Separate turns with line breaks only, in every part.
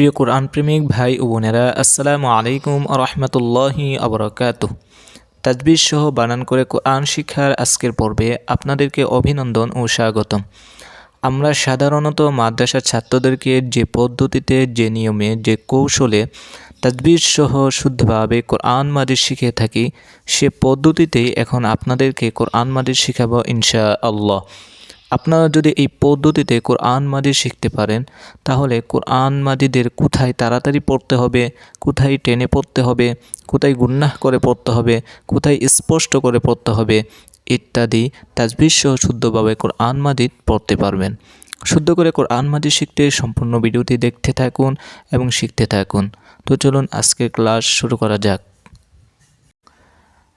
প্রিয় কোরআন প্রেমিক ভাই ও বোনেরা, আসসালামু আলাইকুম রহমতুল্লাহি আবরকাত তাজবিজ সহ বানান করে কোরআন শিক্ষার আজকের পর্বে আপনাদেরকে অভিনন্দন ও স্বাগতম। আমরা সাধারণত মাদ্রাসার ছাত্রদেরকে যে পদ্ধতিতে, যে নিয়মে, যে কৌশলে তাজবিজ সহ শুদ্ধভাবে কোরআন মাজিদ শিখে থাকি, সে পদ্ধতিতেই এখন আপনাদেরকে কোরআন মাজিদ শিখাবো ইনশা আল্লাহ আপনারা যদি এই পদ্ধতিতে কোরআন মাজিদ শিখতে পারেন, তাহলে কোরআন মাজিদের কোথায় তাড়াতাড়ি পড়তে হবে, কোথায় টেনে পড়তে হবে, কোথায় গুন্নাহ করে পড়তে হবে, কোথায় স্পষ্ট করে পড়তে হবে, ইত্যাদি তাজবিজ সহ শুদ্ধভাবে কোরআন মাজিদ পড়তে পারবেন। শুদ্ধ করে কোরআন মাজিদ শিখতে সম্পূর্ণ ভিডিওটি দেখতে থাকুন এবং শিখতে থাকুন। তো চলুন আজকের ক্লাস শুরু করা যাক।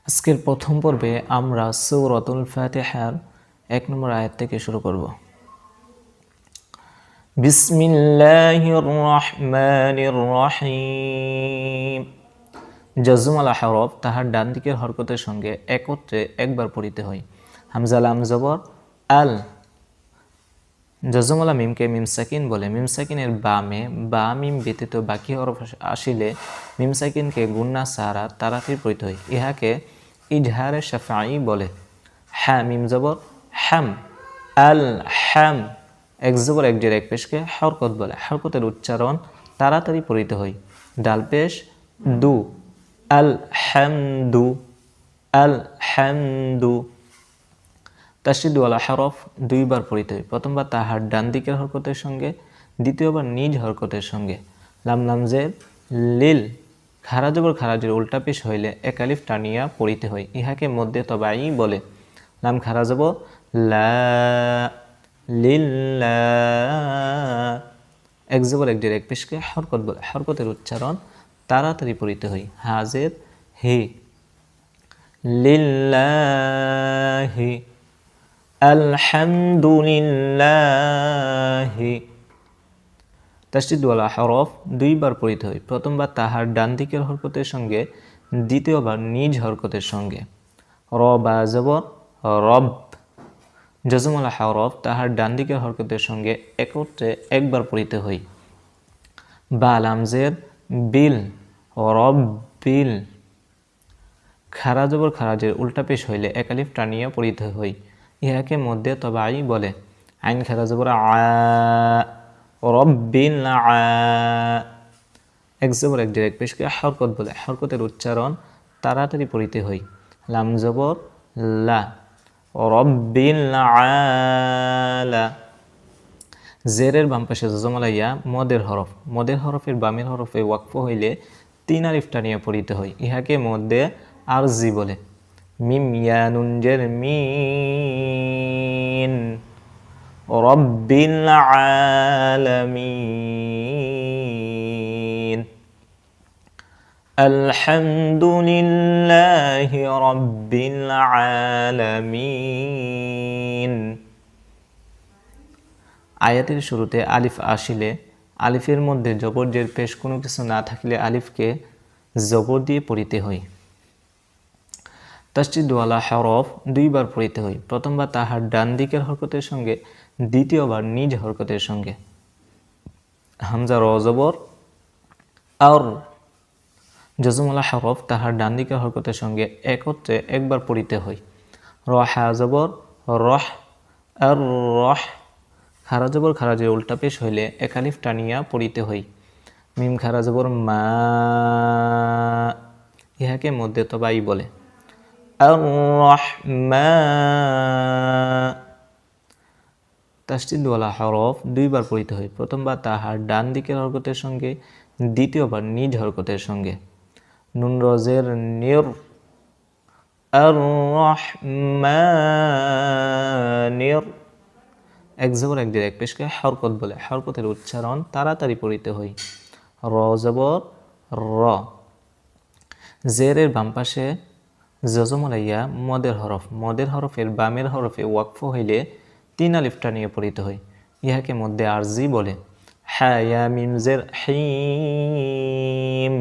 আজকের প্রথম পর্বে আমরা সৌরতুল ফাতেহার এক নম্বর আয়াত থেকে শুরু করব। বিসমিল্লাহির রহমানির রহিম। জজুমালা তাহার ডান দিকের হরকতের সঙ্গে একত্রে একবার পড়িতে হয়। হামজাল আমজবর আল। জজমলা মিমকে মিমসাকিন বলে। মিমসাকিনের বামে বা মিম ব্যতীত বাকি হরফ আসিলে মিমসাকিনকে গুন্না, সারা, তারাতির পড়িতে হয়। ইহাকে ইজহারে শাফাই বলে। হ্যাঁ মিম জবর হ্যাম আল হ্যাম এক জবর এক জের এক পেশকে হরকত বলে। হরকতের উচ্চারণ তাড়াতাড়ি পড়িতে হয় ডাল পেশ, দু আল হ্যামদু আল হ্যামদু তাসিদওয়ালা হরফ দুইবার পড়িতে হয় প্রথমবার তাহার ডান দিকের হরকতের সঙ্গে, দ্বিতীয়বার নিজ হরকতের সঙ্গে। লাম লামজের লিল খারাজবর খারাজের উল্টা পেশ হইলে একালিফ টানিয়া পড়িতে হয় ইহাকে মধ্যে তবাই বলে। লাম খারাজব লা লিল্লা। এক এক এক পেশকে হরকত বলে, হরকতের উচ্চারণ তাড়াতাড়ি পড়িতে হই। হাজের হে। লিল্লাহি। আলহামদুলিল্লাহি। তাসিদওয়ালা হরফ দুইবার পড়িতে হয় প্রথমবার তাহার ডান দিকের হরকতের সঙ্গে, দ্বিতীয়বার নিজ হরকতের সঙ্গে। র বা রব। জজমলা হরফ তাহার ডান দিকের হরকতের সঙ্গে একত্রে একবার পড়িতে হই। বা লামজের বিল রব বিল। খারাজবর খারাজের উল্টা পেশ হইলে একালিফ টানিয়া পড়িতে হই। ইহাকে মধ্যে তবাই বলে, আইন খারাজবর আ রব্বিল এক জবর এক ডিরেক্ট পেশকে হরকত বলে, হরকতের উচ্চারণ তাড়াতাড়ি পড়িতে হই। লাম জবর লা। জেরের বাম পাশে জজমালাইয়া, মদের হরফ। মদের হরফের বামের হরফে ওয়াকফ হইলে তিন আলিফ টানিয়া পড়িতে হয়। ইহাকে মধ্যে আরজি বলে। মিম মিন। রব্বিল আলামিন الحمد لله رب العالمين আয়াতের শুরুতে আলিফ আসিলে আলিফের মধ্যে জবরজের পেশ কোনো কিছু না থাকলে আলিফকে জবর দিয়ে পড়িতে হয় তাসজিদওয়ালা হরফ দুইবার পড়িতে হয় প্রথমবার তাহার ডান দিকের হরকতের সঙ্গে দ্বিতীয়বার নিজ হরকতের সঙ্গে হামজা রজবর আর জজমলা হরফ তাহার ডান হরকতের সঙ্গে একত্রে একবার পড়িতে হয়। রহা জবর, রহ, আর রহ। খারাজবর খারাজের উল্টা পেশ হইলে একালিফ টানিয়া পড়িতে হই মিম খারাজবর মা। ইহাকে মধ্যে তবাই বলে। তাসজিদওয়ালা হরফ দুইবার পড়িতে হয়। প্রথমবার তাহার ডান দিকের হরকতের সঙ্গে, দ্বিতীয়বার নিজ হরকতের সঙ্গে। নুন রজের নির রহমানির এক জবর, এক এক পেশকে হরকত বলে। হরকতের উচ্চারণ তাড়াতাড়ি পড়িতে হয় র জবর, র। জেরের বাম পাশে জজমলাইয়া মদের হরফ। মদের হরফের বামের হরফে ওয়াকফ হইলে তিন আলিফটা নিয়ে পড়িতে হয় ইহাকে মধ্যে আরজি বলে। হ্যাঁ মিমজের হিম।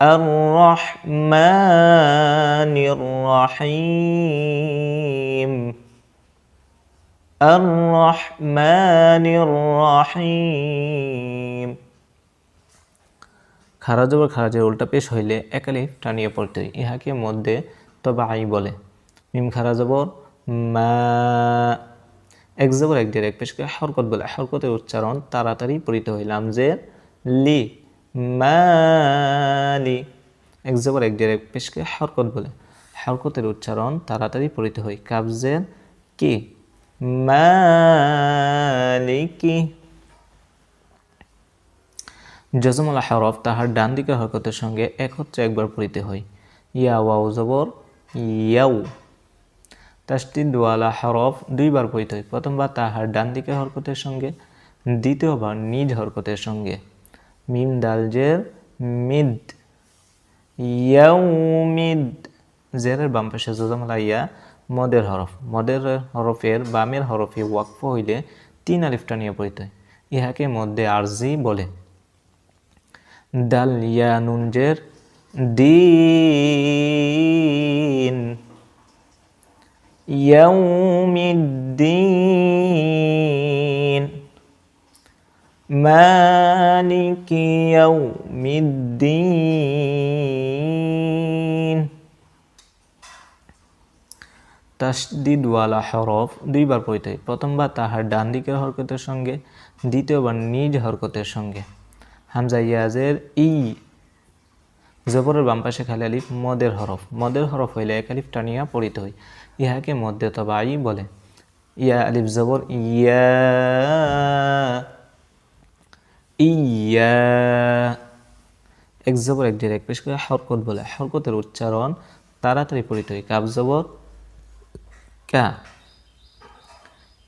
الرحمن الرحيم الرحمن الرحيم খারা জবর খারাজের উল্টা পেশ হইলে একালিফ টানিয়ে পড়তে হয় ইহাকে মধ্যে তবে আই বলে মিম খারা জবর মা এক জবর এক দিয়ে এক পেশকে হরকত বলে হরকতের উচ্চারণ তাড়াতাড়ি পড়িত হইলাম যে লি মালি। এক জবর এক দিয়ে এক পেশকে হরকত বলে। হরকতের উচ্চারণ তাড়াতাড়ি পড়িতে হয়। কাবজের কি? মালিকি। জজমলা হরফ তাহার ডান দিকের হরকতের সঙ্গে একত্রে একবার পড়িতে হয়। ইয়া ওয়াও জবর ইয়াউ। তাস্তিদওয়ালা হরফ দুইবার পড়িতে হয়। প্রথমবার তাহার ডান দিকের হরকতের সঙ্গে দ্বিতীয়বার নিজ হরকতের সঙ্গে। মিম দালজের মিদ। ইয়াউমিদ জেরের বাম পাশে জজমলা ইয়া, মদের হরফ। মদের হরফের বামের হরফে ওয়াকফ হইলে তিন আলিফটা নিয়ে পড়িতে ইহাকে মধ্যে আরজি বলে। দাল ইয়া নুনজের দিন। মালিকি ইয়াউমিদ্দিন। তাসদিদওয়ালা হরফ দুইবার পড়িতে প্রথমবার তাহার ডান দিকের হরকতের সঙ্গে, দ্বিতীয়বার নিজ হরকতের সঙ্গে। হামজা ইয়াজের ই, জবরের বাম পাশে খালি আলিফ, মদের হরফ। মদের হরফ হইলে এক আলিফ টানিয়া পড়িতে হয়। ইহাকে মধ্যে তবাই বলে। ইয়া আলিফ জবর, ইয়া ইয়া। এক জবর, এক ডিরেক্ট। পেশ করে হরকত বলে। হরকতের উচ্চারণ তাড়াতাড়ি পড়িতে হয়। কাব জবর? কা।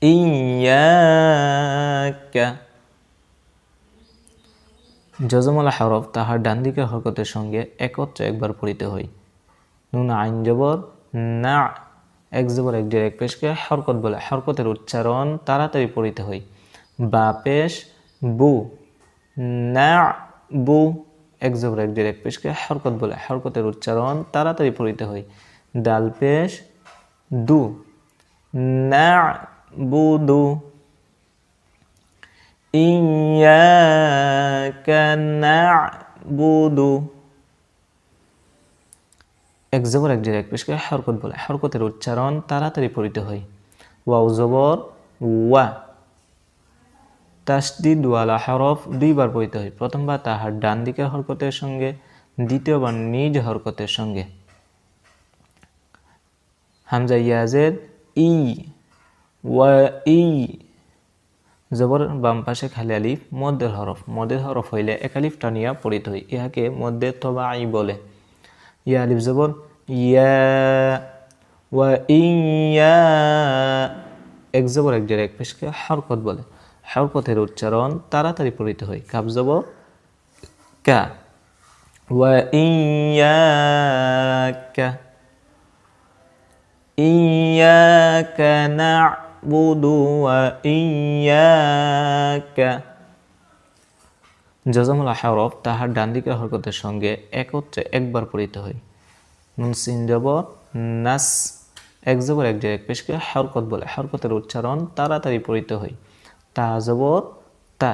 ইয়াকা জজমলা হরফ তাহার ডান হরকতের সঙ্গে একত্রে একবার পড়িতে হয়। নুন আইন জবর? না। এক জবর, এক ডিরেক্ট। পেশকে হরকত বলে। হরকতের উচ্চারণ তাড়াতাড়ি পড়িতে হয়। বা পেশ, বু। না বু এক জবর এক ডিরেক্ট পেশকে হরকত বলে, হরকতের উচ্চারণ তাড়াতাড়ি পড়িতে হয়। ডাল পেশ, দু না বুদু ইয়াকা না'বুদু। এক জবর এক এক পেশকে হরকত বলে, হরকতের উচ্চারণ তাড়াতাড়ি পড়িতে হয়। ওয়াও জবর, ওয়া। তাসদিদ ওয়ালা হরফ দুইবার পড়িতে হয়। প্রথমবার তাহার ডান দিকের হরকতের সঙ্গে, দ্বিতীয়বার নিজ হরকতের সঙ্গে। হামজা ইয়াজের ই, ওয়া, ই। জবর বাম পাশে খালি আলিফ মধ্যের হরফ। মধ্যের হরফ হইলে এক আলিফ টানিয়া পড়িত হয়। ইহাকে মধ্যে তবা আই বলে। ইয়া আলিফ জবর, ইয়া, ওয়া, ইয়া। এক জবর, এক এক পেশকে হরকত বলে। হাওপথের উচ্চারণ তাড়াতাড়ি পরিত হয়। কাব যাব কা। ওয়া ইয়াকা। ইয়াকা না'বুদু ওয়া ইয়াকা। হরফ তাহার ডান দিকের হরকতের সঙ্গে একত্রে একবার পরিত হয়। নুন সিন যাব নাস। এক জবর এক জয় এক পেশকে হরকত বলে। হরকতের উচ্চারণ তাড়াতাড়ি পরিত হয়। তা জবর তা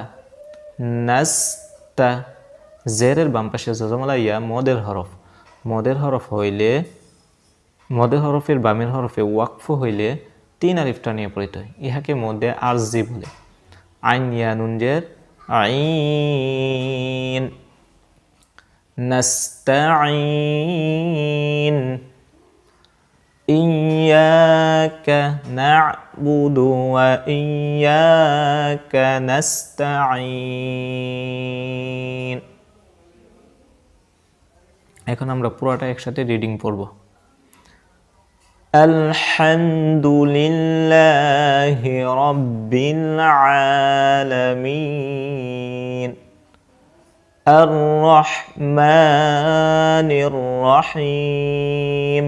নাস তা জেরের বাম পাশে জজমলা ইয়া মদের হরফ মদের হরফ হইলে মদের হরফের বামের হরফে ওয়াকফ হইলে তিন আলিফটা নিয়ে পড়িত হয় ইহাকে মধ্যে আরজি বলে আইন ইয়ানুনজের আইন নাস্তাইন إياك نعبد وإياك نستعين এখন আমরা পুরোটা একসাথে রিডিং পড়ব الحمد لله رب العالمين الرحمن الرحيم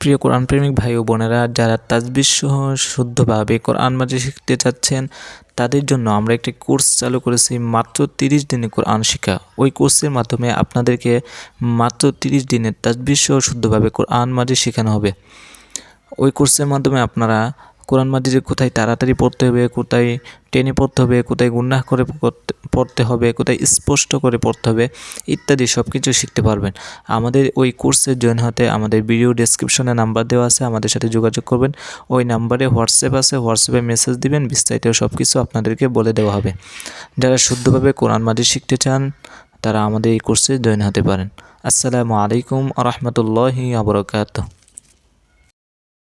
প্রিয় কোরআন প্রেমিক ভাই ও বোনেরা, যারা তাজবিজ সহ শুদ্ধভাবে কোরআন মাঝে শিখতে চাচ্ছেন, তাদের জন্য আমরা একটি কোর্স চালু করেছি মাত্র তিরিশ দিনে কোরআন শিখা। ওই কোর্সের মাধ্যমে আপনাদেরকে মাত্র তিরিশ দিনের তাজবিজ সহ শুদ্ধভাবে কোরআন মাঝে শেখানো হবে। ওই কোর্সের মাধ্যমে আপনারা কোরআন মাজিদে কোথায় তাড়াতাড়ি পড়তে হবে, কোথায় টেনে পড়তে হবে, কোথায় গুন্নাহ করে পড়তে হবে, কোথায় স্পষ্ট করে পড়তে হবে, ইত্যাদি সব কিছু শিখতে পারবেন। আমাদের ওই কোর্সে জয়েন হতে আমাদের ভিডিও ডেসক্রিপশনে নাম্বার দেওয়া আছে, আমাদের সাথে যোগাযোগ করবেন। ওই নাম্বারে হোয়াটসঅ্যাপ আছে, হোয়াটসঅ্যাপে মেসেজ দিবেন, বিস্তারিত সব কিছু আপনাদেরকে বলে দেওয়া হবে। যারা শুদ্ধভাবে কোরআন মাজিদ শিখতে চান, তারা আমাদের এই কোর্সে জয়েন হতে পারেন। আসসালামু আলাইকুম আ রহমতুল্লাহি আবরকাত